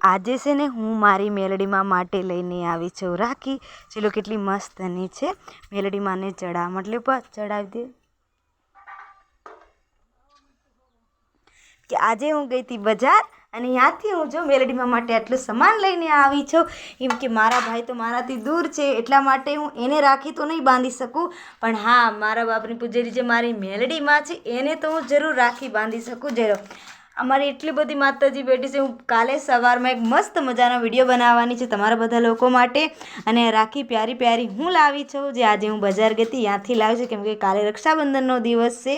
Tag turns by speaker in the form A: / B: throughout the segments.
A: આજે છે ને હું મારી મેલડીમાં માટે લઈને આવી છું. રાખી, ચલો કેટલી મસ્તની છે મેલડીમાંને માને ચડા મતલબ ચડાવી દે. કે આજે હું ગઈ હતી બજાર અને ત્યાંથી હું જો મેલડીમાં માટે આટલું સામાન લઈને આવી છું. એમ કે મારા ભાઈ તો મારાથી દૂર છે, એટલા માટે હું એને રાખી તો નહીં બાંધી શકું. પણ હા, મારા બાપની પૂજેરી જે મારી મેલડીમાં છે, એને તો હું જરૂર રાખી બાંધી શકું. જરૂર અમારી એટલી બધી માતાજી બેઠી છે. હું કાલે સવારમાં એક મસ્ત મજાનો વીડિયો બનાવવાની છે તમારા બધા લોકો માટે. અને રાખી પ્યારી પ્યારી હું લાવી છું. જે આજે હું બજાર ગઈ હતી, ત્યાંથી લાવી છું. કેમ કે કાલે રક્ષાબંધનનો દિવસ છે.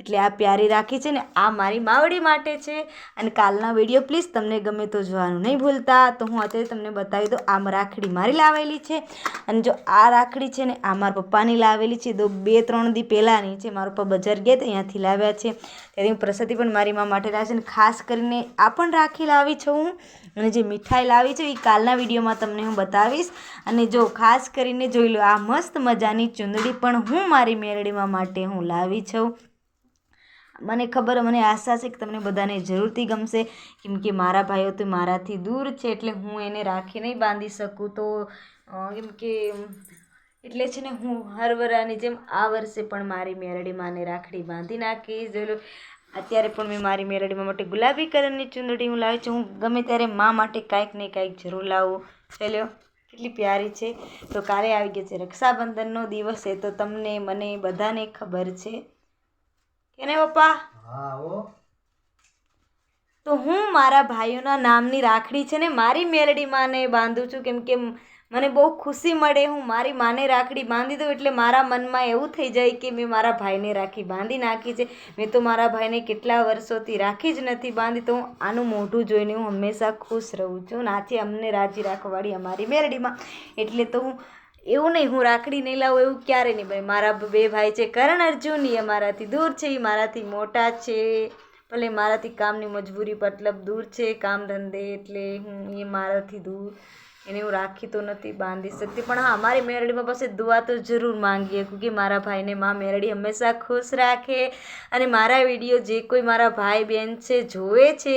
A: એટલે આ પ્યારી રાખી છે ને આ મારી માવડી માટે છે. અને કાલના વીડિયો પ્લીઝ તમને ગમે તો જોવાનું નહીં ભૂલતા. તો હું અત્યારે તમને બતાવી દઉં, આમ રાખડી મારી લાવેલી છે. અને જો આ રાખડી છે ને આ મારા પપ્પાની લાવેલી છે. તો બે ત્રણ દી પહેલાંની છે. મારા પપ્પા બજાર ગયા તો અહીંયાથી લાવ્યા છે. ત્યારે હું પ્રસાદી પણ મારી મા માટે લાવી છે અને ખાસ કરીને આ પણ રાખી લાવી છું હું. અને જે મીઠાઈ લાવી છે એ કાલના વિડીયોમાં તમને હું બતાવીશ. અને જો ખાસ કરીને જોઈ લો, આ મસ્ત મજાની ચૂંદડી પણ હું મારી મેરડીમાં માટે હું લાવી છું. મને ખબર, મને આશા છે કે તમને બધાને જરૂરથી ગમશે. કેમ કે મારા ભાઈઓ તો મારાથી દૂર છે, એટલે હું એને રાખી નહીં બાંધી શકું. તો કેમ કે, એટલે છે ને હું હર વરાની જેમ આ વર્ષે પણ મારી મેરડી માને રાખડી બાંધી નાખીશ જોઈ લો, અત્યારે પણ મેં મારી મેરડીમાં માટે ગુલાબી કલરની ચૂંદડી હું લાવી છું. હું ગમે ત્યારે મા માટે કાંઈક ને કાંઈક જરૂર લાવું. ચાલો કેટલી પ્યારી છે. તો કાલે આવી ગઈ છે રક્ષાબંધનનો દિવસ એ તો તમને, મને બધાને ખબર છે. કે ને પપ્પા?
B: હા હો.
A: તો હું મારા ભાઈઓના નામની રાખડી છે ને મારી મેલડી માને બાંધું છું. કેમ કે મને બહુ ખુશી મળે હું મારી માને રાખડી બાંધી દઉં એટલે મારા મનમાં એવું થઈ જાય કે મેં મારા ભાઈને રાખી બાંધી નાખી છે. મેં તો મારા ભાઈને કેટલા વર્ષોથી રાખી જ નથી બાંધી. તો હું આનું મોઢું જોઈને હું હંમેશા ખુશ રહું છું. નાથી અમને રાજી રાખવાળી અમારી મેરડીમાં એટલે તો હું એવું નહીં, હું રાખડી નહીં લાવું, એવું ક્યારે નહીં બને મારા બે ભાઈ છે, કરણ અર્જુન, એ મારાથી દૂર છે, એ મારાથી મોટા છે. ભલે મારાથી કામની મજબૂરી મતલબ દૂર છે, કામ ધંધે એટલે હું એ મારાથી દૂર. એને હું રાખી તો નથી, બાંધી શકતી. પણ હા મારી મેરડીમાં પાસે દુઆ તો જરૂર માંગીએ કે મારા ભાઈને મા મેરડી હંમેશા ખુશ રાખે. અને મારા વીડિયો જે કોઈ મારા ભાઈ બહેન છે, જોવે છે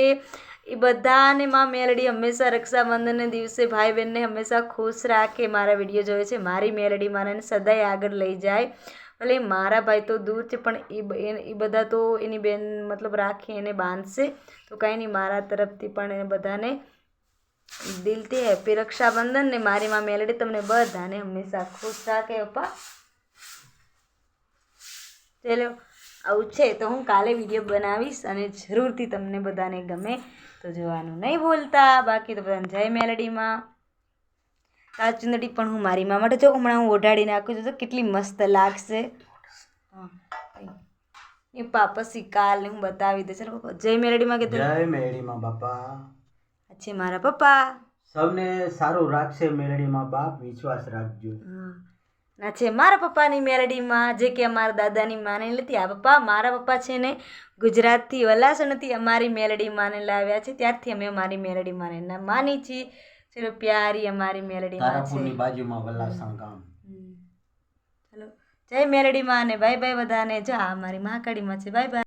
A: એ બધાને માં મેલડી હંમેશા રક્ષાબંધનને દિવસે ભાઈ બહેનને હંમેશા ખુશ રાખે. મારા વીડિયો જોવે છે, મારી મેલડી માને સદાય આગળ લઈ જાય. ભલે મારા ભાઈ તો દૂર છે, પણ એ એ બધા તો એની બેન મતલબ રાખી, એને બાંધશે. તો કાંઈ નહીં, મારા તરફથી પણ એને બધાને દિલથી હેપી રક્ષાબંધન ને મારી માં મેલડી તમને બધાને હંમેશા ખુશ રાખે પપ્પા ચલો, આવું છે. તો હું કાલે વીડિયો બનાવીશ અને જરૂરથી તમને બધાને ગમે. તો જોવાનું નહીં ભૂલતા. બાકી તો બધાને જય મેલડીમાં. આ ચુંદડી પણ હું મારી મા માટે જો હમણાં હું ઓઢાડી નાખું છું તો કેટલી મસ્ત લાગશે. એ પાપા કાલ હું બતાવી દઈશ. ચાલો પપ્પા જય મેલડીમાં કે
B: જય મેલડીમાં બાપા.
A: છે મારા પપ્પા.
B: સૌને સારું રાખશે મેલડીમાં બાપ વિશ્વાસ રાખજો.
A: હા. ના છે મારા પપ્પાની મેરડીમાં જે કે અમારા દાદાની માને નથી આ પપ્પા મારા પપ્પા છે ને ગુજરાતથી વલાસણથી અમારી મેલડી માને લાવ્યા છે ત્યારથી અમે અમારી મેલડી માને માની છીએ. ચલો પ્યારી અમારી મેલડી માં છે
B: બાજુમાં વલાસણ ગામ.
A: ચલો જય મેલડી માં ને બાય બાય બધાને જો અમારી મહાકાળીમાં છે. Bye bye.